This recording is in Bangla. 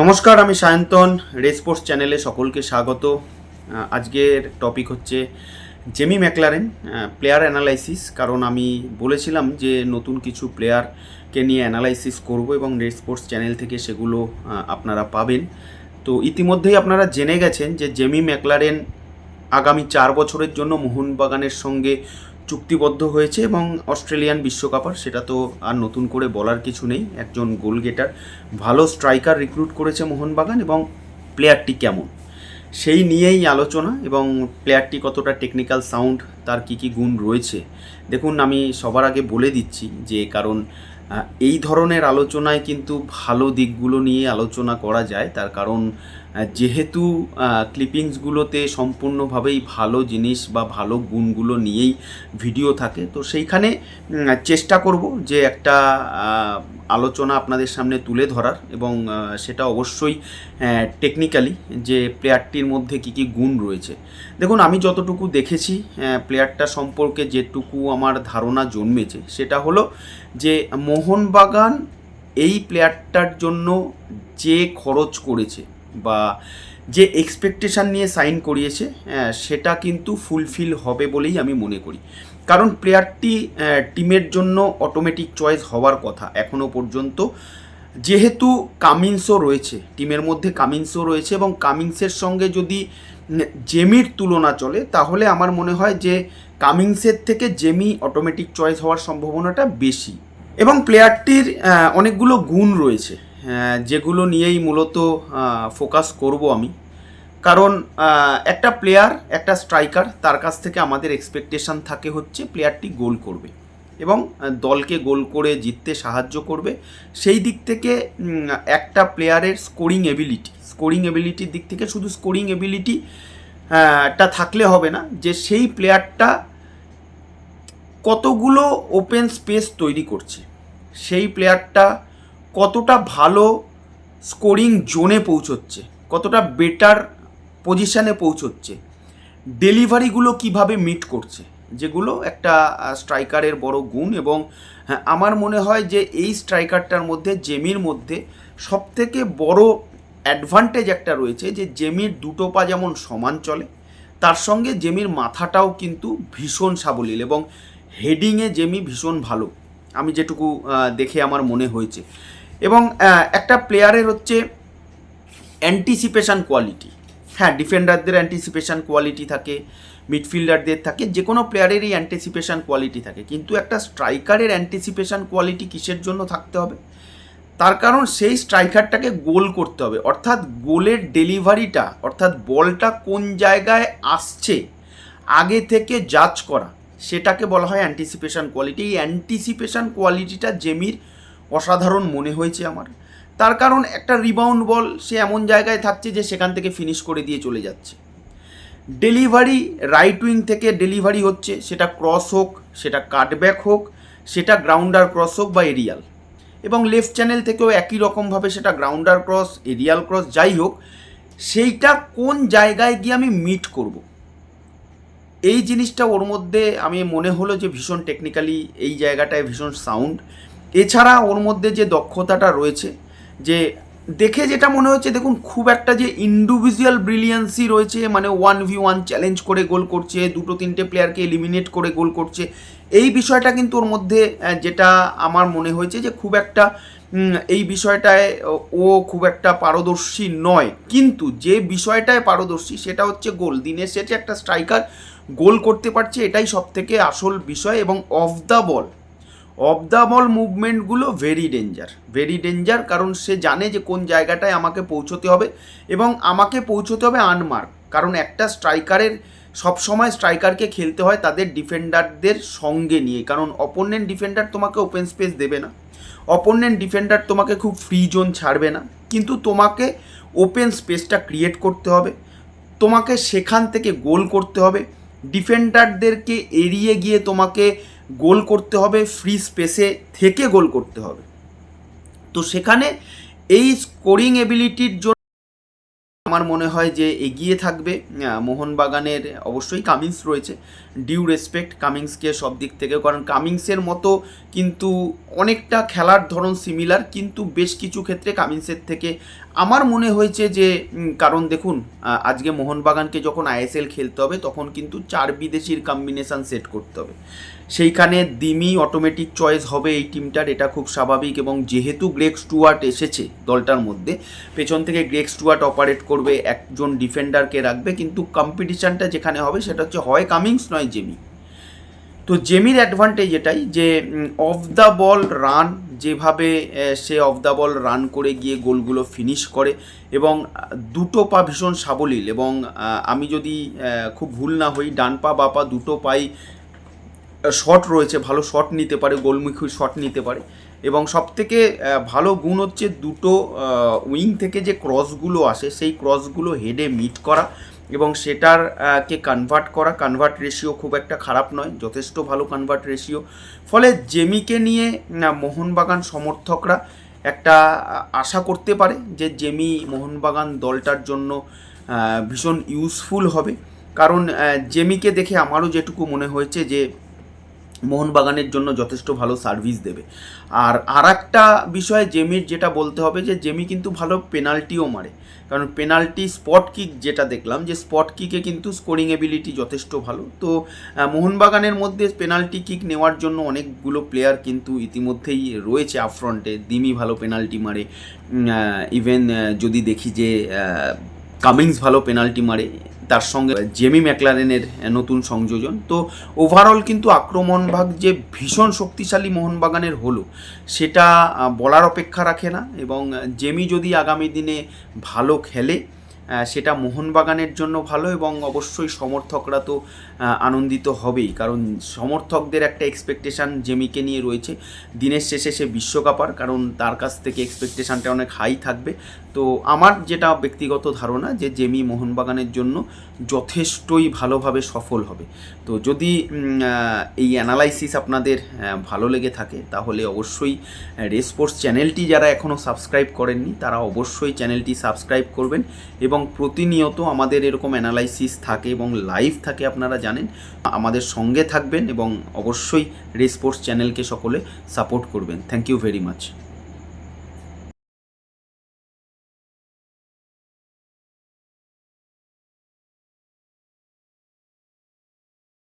নমস্কার, আমি সায়ন্তন রেস স্পোর্টস চ্যানেলে সকলকে স্বাগত। আজকের টপিক হচ্ছে জেমি ম্যাকলারেন প্লেয়ার অ্যানালাইসিস কারণ আমি বলেছিলাম যে নতুন কিছু প্লেয়ারকে নিয়ে অ্যানালাইসিস করব এবং রেড স্পোর্টস চ্যানেল থেকে সেগুলো আপনারা পাবেন। তো ইতিমধ্যেই আপনারা জেনে গেছেন যে জেমি ম্যাকলারেন আগামী চার বছরের জন্য মোহনবাগানের সঙ্গে চুক্তিবদ্ধ হয়েছে এবং অস্ট্রেলিয়ান বিশ্বকাপার, সেটা তো আর নতুন করে বলার কিছু নেই। একজন গোল গেটার ভালো স্ট্রাইকার রিক্রুট করেছে মোহনবাগান এবং প্লেয়ারটি কেমন? সেই নিয়েই আলোচনা এবং প্লেয়ারটি কতটা টেকনিক্যাল সাউন্ড তার কী কী গুণ রয়েছে? দেখুন, আমি সবার আগে বলে দিচ্ছি যে কারণ এই ধরনের আলোচনায় কিন্তু ভালো দিকগুলো নিয়ে আলোচনা করা যায়। তার কারণ যেহেতু ক্লিপিংসগুলোতে সম্পূর্ণভাবেই ভালো জিনিস বা ভালো গুণগুলো নিয়েই ভিডিও থাকে, তো সেইখানে চেষ্টা করব যে একটা আলোচনা আপনাদের সামনে তুলে ধরার এবং সেটা অবশ্যই টেকনিক্যালি যে প্লেয়ারটির মধ্যে কী কী গুণ রয়েছে। দেখুন, আমি যতটুকু দেখেছি প্লেয়ারটা সম্পর্কে যেটুকু আমার ধারণা জন্মেছে, সেটা হলো যে মোহনবাগান এই প্লেয়ারটার জন্য যে খরচ করেছে বা যে এক্সপেকটেশান নিয়ে সাইন করিয়েছে সেটা কিন্তু ফুলফিল হবে বলেই আমি মনে করি। কারণ প্লেয়ারটি টিমের জন্য অটোমেটিক চয়েস হওয়ার কথা এখনও পর্যন্ত। যেহেতু কামিন্সও রয়েছে, টিমের মধ্যে কামিন্সও রয়েছে এবং কামিন্সের সঙ্গে যদি জেমির তুলনা চলে, তাহলে আমার মনে হয় যে কামিংসের থেকে জেমি অটোমেটিক চয়েস হওয়ার সম্ভাবনাটা বেশি। এবং প্লেয়ারটির অনেকগুলো গুণ রয়েছে। যেগুলো নিয়েই মূলত ফোকাস করব আমি। কারণ একটা প্লেয়ার একটা স্ট্রাইকার তার কাছ থেকে আমাদের এক্সপেকটেশন থাকে হচ্ছে প্লেয়ারটি গোল করবে এবং দলকে গোল করে জিততে সাহায্য করবে। সেই দিক থেকে একটা প্লেয়ারের স্কোরিং এবিলিটি স্কোরিং এবিলিটির দিক থেকে শুধু স্কোরিং এবিলিটি টা থাকলে হবে না যে সেই প্লেয়ারটা কতগুলো ওপেন স্পেস তৈরি করছে। সেই প্লেয়ারটা কতটা ভালো স্কোরিং জোনে পৌঁছচ্ছে কতটা বেটার পজিশানে পৌঁছচ্ছে ডেলিভারিগুলো কীভাবে মিট করছে যেগুলো একটা স্ট্রাইকারের বড় গুণ এবং হ্যাঁ, আমার মনে হয় যে এই স্ট্রাইকারটার মধ্যে জেমির মধ্যে সবথেকে বড় অ্যাডভান্টেজ একটা রয়েছে যে জেমির দুটো পা যেমন সমান চলে তার সঙ্গে জেমির মাথাটাও কিন্তু ভীষণ সাবলীল এবং হেডিংয়ে জেমি ভীষণ ভালো। আমি যেটুকু দেখে আমার মনে হয়েছে। এবং একটা প্লেয়ারের হচ্ছে অ্যান্টিসিপেশান কোয়ালিটি হ্যাঁ ডিফেন্ডারদের অ্যান্টিসিপেশান কোয়ালিটি থাকে মিডফিল্ডারদের থাকে যে কোনো প্লেয়ারেরই অ্যান্টিসিপেশান কোয়ালিটি থাকে। কিন্তু একটা স্ট্রাইকারের অ্যান্টিসিপেশান কোয়ালিটি কিসের জন্য থাকতে হবে? তার কারণ সেই স্ট্রাইকারটাকে গোল করতে হবে। অর্থাৎ গোলের ডেলিভারিটা অর্থাৎ বলটা কোন জায়গায় আসছে, আগে থেকে জাজ করা, সেটাকে বলা হয় অ্যান্টিসিপেশান কোয়ালিটি এই অ্যান্টিসিপেশান কোয়ালিটিটা জেমির অসাধারণ মনে হয়েছে আমার। তার কারণ একটা রিবাউন্ড বল সে এমন জায়গায় থাকছে যে সেখান থেকে ফিনিশ করে দিয়ে চলে যাচ্ছে। ডেলিভারি রাইট উইং থেকে ডেলিভারি হচ্ছে, সেটা ক্রস হোক, সেটা কাটব্যাক হোক, সেটা গ্রাউন্ডার ক্রস হোক বা এরিয়াল এবং লেফট চ্যানেল থেকেও একই রকমভাবে সেটা গ্রাউন্ডার ক্রস এরিয়াল ক্রস যাই হোক, সেইটা কোন জায়গায় গিয়ে আমি মিট করব? এই জিনিসটা ওর মধ্যে আমি মনে হলো যে ভীষণ টেকনিক্যালি এই জায়গাটায় ভীষণ সাউন্ড এছাড়া ওর মধ্যে যে দক্ষতাটা রয়েছে, যে দেখে যেটা মনে হচ্ছে, দেখুন খুব একটা যে ইন্ডিভিজুয়াল ব্রিলিয়ান্সি রয়েছে মানে ওয়ান ভি ওয়ান চ্যালেঞ্জ করে গোল করছে, দুটো তিনটে প্লেয়ারকে এলিমিনেট করে গোল করছে, এই বিষয়টা কিন্তু ওর মধ্যে যেটা আমার মনে হয়েছে যে খুব একটা এই বিষয়টায় ও খুব একটা পারদর্শী নয়। কিন্তু যে বিষয়টায় পারদর্শী সেটা হচ্ছে গোল। দিনের শেষে একটা স্ট্রাইকার গোল করতে পারছে, এটাই সব থেকে আসল বিষয় এবং off the ball off the ball মুভমেন্টগুলো very danger very danger কারণ সে জানে যে কোন জায়গাটায় আমাকে পৌঁছতে হবে এবং আমাকে পৌঁছতে হবে আনমার্ক কারণ একটা স্ট্রাইকারের সবসময় স্ট্রাইকারকে খেলতে হয় তাদের ডিফেন্ডারদের সঙ্গে নিয়ে। কারণ অপোনেন্ট ডিফেন্ডার তোমাকে ওপেন স্পেস দেবে না অপোনেন্ট ডিফেন্ডার তোমাকে খুব ফ্রি জোন ছাড়বে না, কিন্তু তোমাকে ওপেন স্পেসটা ক্রিয়েট করতে হবে, তোমাকে সেখান থেকে গোল করতে হবে ডিফেন্ডারদেরকে এড়িয়ে গিয়ে তোমাকে গোল করতে হবে ফ্রি স্পেসে থেকে গোল করতে হবে। তো সেখানে এই স্কোরিং এবিলিটির জন্য আমার মনে হয় যে এগিয়ে থাকবে। মোহনবাগানের অবশ্যই কামিংস রয়েছে। ডিউ রেসপেক্ট কামিংসকে সব দিক থেকে কারণ কামিংসের মতো কিন্তু অনেকটা খেলার ধরন সিমিলার কিন্তু বেশ কিছু ক্ষেত্রে কামিংসের থেকে আমার মনে হয়েছে যে কারণ দেখুন আজকে মোহনবাগানকে যখন আইএসএল খেলতে হবে, তখন কিন্তু চার বিদেশির কম্বিনেশন সেট করতে হবে। সেইখানে দিমি অটোমেটিক চয়েস হবে এই টিমটার এটা খুব স্বাভাবিক এবং যেহেতু গ্রেক স্টুয়ার্ট এসেছে দলটার মধ্যে, পেছন থেকে গ্রেক স্টুয়ার্ট অপারেট করবে, একজন ডিফেন্ডারকে রাখবে, কিন্তু কম্পিটিশানটা যেখানে হবে সেটা হচ্ছে হয় কামিংস নয় জেমি তো জেমির অ্যাডভান্টেজ এটাই যে অফ দ্য বল রান যেভাবে সে অফ দ্য বল রান করে গিয়ে গোলগুলো ফিনিশ করে এবং দুটো পা ভীষণ সাবলীল এবং আমি যদি খুব ভুল না হই, ডান পা বা পা দুটো পাই শট রয়েছে, ভালো শট নিতে পারে, গোলমুখী শট নিতে পারে। এবং সবথেকে ভালো গুণ হচ্ছে দুটো উইং থেকে যে ক্রসগুলো আসে, সেই ক্রসগুলো হেডে মিট করা এবং সেটার কে কনভার্ট করা। কনভার্ট রেশিও খুব একটা খারাপ নয়, যথেষ্ট ভালো কনভার্ট রেশিও ফলে জেমিকে নিয়ে মোহনবাগান সমর্থকরা একটা আশা করতে পারে যে জেমি মোহনবাগান দলটার জন্য ভীষণ ইউজফুল হবে। কারণ জেমিকে দেখে আমারও যেটুকু মনে হয়েছে যে মোহনবাগানের জন্য যথেষ্ট ভালো সার্ভিস দেবে। আর আর একটা বিষয়ে জেমির যেটা বলতে হবে যে, জেমি কিন্তু ভালো পেনাল্টিও মারে। কারণ পেনাল্টি স্পট কিক যেটা দেখলাম, যে স্পট কিকে কিন্তু স্কোরিং এবিলিটি যথেষ্ট ভালো। তো মোহনবাগানের মধ্যে পেনাল্টি কিক নেওয়ার জন্য অনেকগুলো প্লেয়ার কিন্তু ইতিমধ্যেই রয়েছে আপফ্রন্টে দিমি ভালো পেনাল্টি মারে। ইভেন যদি দেখি যে কামিংস ভালো পেনাল্টি মারে। তার সঙ্গে জেমি ম্যাকলারেনের নতুন সংযোজন। তো ওভারঅল কিন্তু আক্রমণ ভাগ যে ভীষণ শক্তিশালী মোহনবাগানের হলো, সেটা বলার অপেক্ষা রাখে না এবং জেমি যদি আগামী দিনে ভালো খেলে সেটা মোহনবাগানের জন্য ভালো এবং অবশ্যই সমর্থকরা তো আনন্দিত হবেই। কারণ সমর্থকদের একটা এক্সপেকটেশান জেমিকে নিয়ে রয়েছে। দিনের শেষে সে বিশ্বকাপার, কারণ তার কাছ থেকে এক্সপেকটেশানটা অনেক হাই থাকবে। তো আমার যেটা ব্যক্তিগত ধারণা যে জেমি মোহনবাগানের জন্য যথেষ্টই ভালোভাবে সফল হবে। তো যদি এই অ্যানালাইসিস আপনাদের ভালো লেগে থাকে, তাহলে অবশ্যই রেসপোর্টস চ্যানেলটি যারা এখনও সাবস্ক্রাইব করেননি, তারা অবশ্যই চ্যানেলটি সাবস্ক্রাইব করবেন এবং প্রতিনিয়ত আমাদের এরকম অ্যানালাইসিস থাকে এবং লাইভ থাকে আপনারা জানেন। আমাদের সঙ্গে থাকবেন এবং অবশ্যই রেসপোর্টস চ্যানেলকে সকলে সাপোর্ট করবেন। Thank you very much